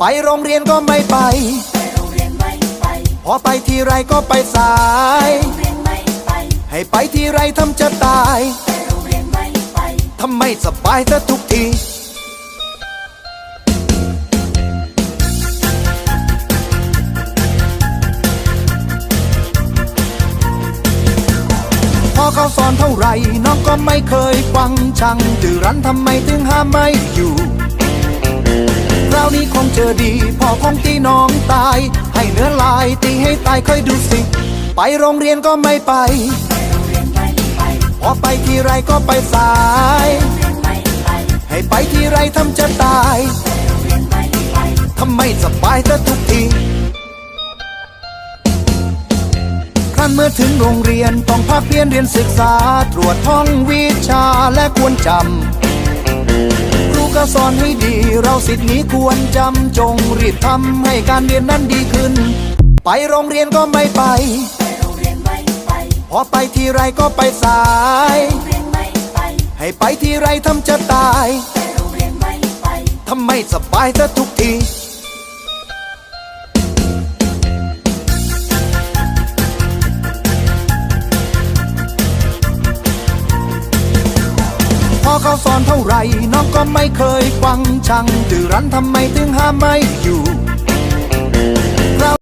ไปโรงเรียนก็ไม่ไปไปโรงเรียนไม่ไป พอไปทีไรก็ไปสายโรงเรียนไม่ไปให้ไปทีไรทำจะตายไปโรงเรียนไม่ไปทำไมสบายซะทุกทีพอเขาสอนเท่าไหรน้องก็ไม่เคยฟังช่างดื้อรั้นทำไมถึงห้ามไม่อยู่คราวนี้คง เจอดีพ่อคงตีน้องตาย ให้เนื้อลายตีให้ตายค่อยดูสิ ไปโรงเรียนก็ไม่ไปไปโรงเรียนไป พอไปทีไรก็ไปสาย ให้ไปทีไรทำจะตายทำไมสบายซะทุกทีครั้นเมื่อถึงโรงเรียนต้องพักเรียนเรียนศึกษา ตรวจท่องวิชาและควรจำ สอนให้ดี เราสิทธิ์นี้ควรจำจงรีบทำให้การเรียนนั้นดีขึ้น ไปโรงเรียนก็ไม่ไปไปโรงเรียนไม่ไปพอไปทีไรก็ไปสาย ให้ไปทีไรทำจะตายไปโรงเรียนไม่ไปทำไมสบายซะทุกทีพอเขาสอนเท่าไหร ก็ไม่เคยฟังช่างดื้อรั้นทำไมถึงห้ามไม่อยู่